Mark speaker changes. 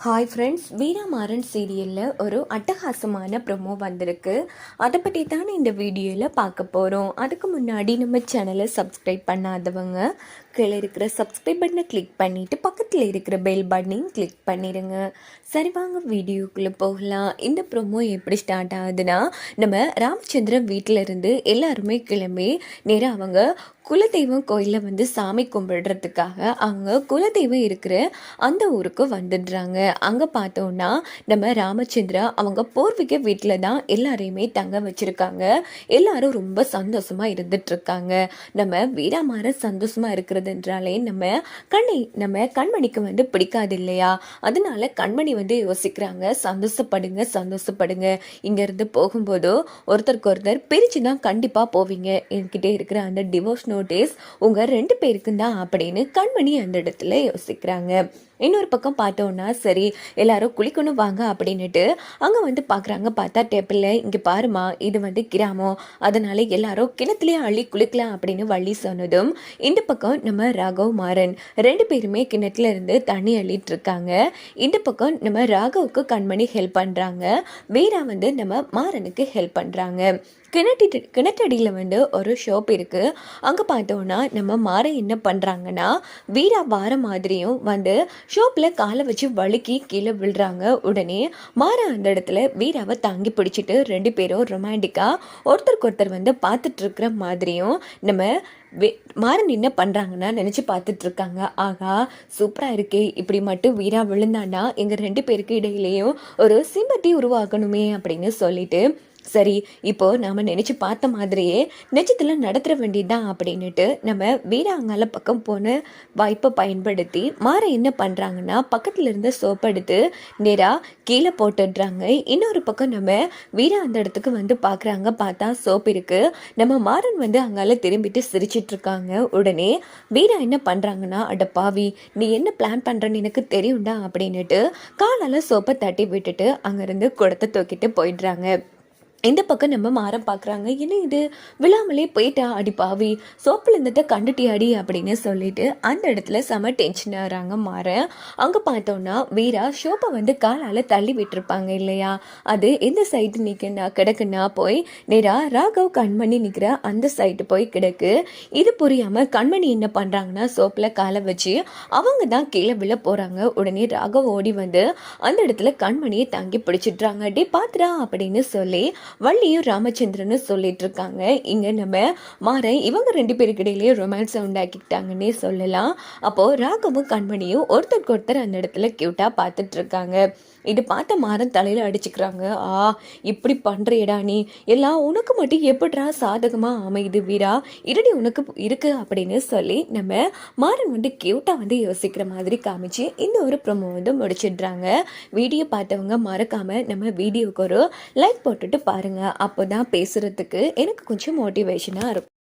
Speaker 1: Hi friends Veeramaran சீரியலில் ஒரு அட்டகாசமான ப்ரொமோ வந்திருக்கு. அதை பற்றி தான் இந்த வீடியோவில் பார்க்க போகிறோம் அதுக்கு முன்னாடி நம்ம சேனலை சப்ஸ்கிரைப் பண்ணாதவங்க கீழே இருக்கிற சப்ஸ்கிரைப் பட்டனை கிளிக் பண்ணிவிட்டு பக்கத்தில் இருக்கிற பெல் பட்டனையும் கிளிக் பண்ணிடுங்க சரி வாங்க வீடியோக்குள்ளே போகலாம். இந்த ப்ரொமோ எப்படி ஸ்டார்ட் ஆகுதுன்னா நம்ம ராமச்சந்திரன் வீட்டிலேருந்து எல்லாருமே கிளம்பி நேராக அவங்க குலதெய்வம் கோயிலில் வந்து சாமி கும்பிடுறதுக்காக அவங்க குலதெய்வம் இருக்கிற அந்த ஊருக்கு வந்துடுறாங்க. அங்கே பார்த்தோன்னா நம்ம ராமச்சந்திரா அவங்க பூர்வீக வீட்டில் தான் எல்லாரையுமே தங்க வச்சுருக்காங்க. எல்லாரும் ரொம்ப சந்தோஷமாக இருந்துட்டுருக்காங்க நம்ம வீராமார சந்தோஷமாக இருக்கிற என்றாலே நம்ம கண்ணை நம்ம கண்மணிக்கு வந்து பிடிக்காது இல்லையா? அதனால கண்மணி வந்து யோசிக்கிறாங்க சந்தோஷப்படுங்க சந்தோஷப்படுங்க. இங்கேருந்து போகும்போதோ ஒருத்தருக்கு ஒருத்தர் பிரித்து தான் கண்டிப்பாக போவீங்க. என்கிட்ட இருக்கிற அந்த டிவோர்ஸ் நோட்டீஸ் உங்கள் ரெண்டு பேருக்கும் தான் அப்படின்னு கண்மணி அந்த இடத்துல யோசிக்கிறாங்க. இன்னொரு பக்கம் பார்த்தோன்னா சரி எல்லாரும் குளிக்கணும் வாங்க அப்படின்னுட்டு அங்கே வந்து பார்க்குறாங்க பார்த்தா டேப்பிளில் இங்கே பாருமா இது வந்து கிராமம். அதனால எல்லாரும் கிணத்துலேயே அள்ளி குளிக்கலாம் அப்படின்னு வள்ளி சொன்னதும் இந்த பக்கம் நம்ம ராகவ் மாறன். ரெண்டு பேருமே கிணத்துல இருந்து தண்ணி அள்ளிட்டு இருக்காங்க இந்த பக்கம் நம்ம ராகவுக்கு கண்மணி ஹெல்ப் பண்ணுறாங்க வீரா வந்து நம்ம மாறனுக்கு ஹெல்ப் பண்ணுறாங்க கிணட்டி கிணற்றடியில் வந்து ஒரு ஷாப் இருக்குது அங்கே பார்த்தோன்னா நம்ம மாற என்ன பண்ணுறாங்கன்னா வீரா வார மாதிரியும் வந்து ஷாப்பில் காலை வச்சு வழுக்கி கீழே விழுறாங்க. உடனே மாற அந்த இடத்துல வீராவை தாங்கி பிடிச்சிட்டு ரெண்டு பேரும் ரொமான்டிக்காக ஒருத்தருக்கு ஒருத்தர் வந்து பார்த்துட்ருக்குற மாதிரியும் நம்ம வே மாறன் என்ன பண்ணுறாங்கன்னா நினச்சி பார்த்துட்ருக்காங்க. ஆகா சூப்பராக இருக்கே. இப்படி மட்டும் வீரா விழுந்தான்னா எங்கள் ரெண்டு பேருக்கு இடையிலேயும் ஒரு சிம்பத்தி உருவாக்கணுமே அப்படின்னு சொல்லிட்டு சரி இப்போ நாம் நினச்சி பார்த்த மாதிரியே நிஜத்தில் நடத்துகிற வேண்டியதுதான் அப்படின்னுட்டு நம்ம வீராங்கால பக்கம் போன வாய்ப்பை பயன்படுத்தி மாற என்ன பண்ணுறாங்கன்னா பக்கத்தில் இருந்த சோப் எடுத்து நேராக கீழே போட்டுடுறாங்க. இன்னொரு பக்கம் நம்ம வீரா அந்த இடத்துக்கு வந்து பார்க்குறாங்க பார்த்தா சோப் இருக்குது நம்ம மாறன் வந்து அங்கால திரும்பிட்டு சிரிச்சிட்டு இருக்காங்க உடனே வீரா என்ன பண்ணுறாங்கன்னா அட பாவி நீ என்ன பிளான் பண்ணுறன்னு எனக்கு தெரியும்டா அப்படின்னுட்டு காலால் சோப்பை தட்டி விட்டுட்டு அங்கேருந்து குடத்தை தூக்கிட்டு போயிடுறாங்க. இந்த பக்கம் நம்ம மாறம் பார்க்குறாங்க என்ன இது? விழாமலே போயிட்டா அடி பாவி. சோப்பில் கண்டுட்டி அடி அப்படின்னு சொல்லிட்டு அந்த இடத்துல செம டென்ஷன் ஆகிறாங்க மாற. அங்கே பார்த்தோன்னா வீரா ஷோப்பை வந்து காலால் தள்ளி விட்டுருப்பாங்க இல்லையா? அது எந்த சைடு நிற்கனா கிடக்குன்னா போய் நேராக ராகவ் கண்மணி நிற்கிற அந்த சைடு போய் கிடக்கு. இது புரியாமல் கண்மணி என்ன பண்ணுறாங்கன்னா சோப்பில் காலை வச்சு அவங்க தான் கீழே விழ போகிறாங்க உடனே ராகவ் ஓடி வந்து அந்த இடத்துல கண்மணியை தாங்கி பிடிச்சிட்றாங்க. டே பாத்துடா அப்படின்னு சொல்லி வள்ளியும் ராமச்சந்திரனும் சொல்லிட்டு இருக்காங்க இங்கே நம்ம மாற இவங்க ரெண்டு பேருக்கிடையிலேயே ரொமான்ஸை உண்டாக்கிட்டாங்கன்னே சொல்லலாம். அப்போது ராகவும் கண்மணியும் ஒருத்தருக்கு ஒருத்தர் அந்த இடத்துல க்யூட்டாக பார்த்துட்டு இருக்காங்க இது பார்த்த மாறன் தலையில் அடிச்சுக்கிறாங்க. ஆ இப்படி பண்ணுறியடா நீ. எல்லாம் உனக்கு மட்டும் எப்படிடா சாதகமாக அமையுது வீரா? இரடி உனக்கு இருக்கு அப்படின்னு சொல்லி நம்ம மாறன் வந்து கியூட்டாக வந்து யோசிக்கிற மாதிரி காமிச்சு இந்த ஒரு ப்ரொமோ வந்து முடிச்சிடுறாங்க. வீடியோ பார்த்தவங்க மறக்காமல் நம்ம வீடியோவுக்கு ஒரு லைக் போட்டுட்டு பாருங்கள் அப்போ தான் பேசுகிறதுக்கு எனக்கு கொஞ்சம் மோட்டிவேஷனாக இருக்கும்.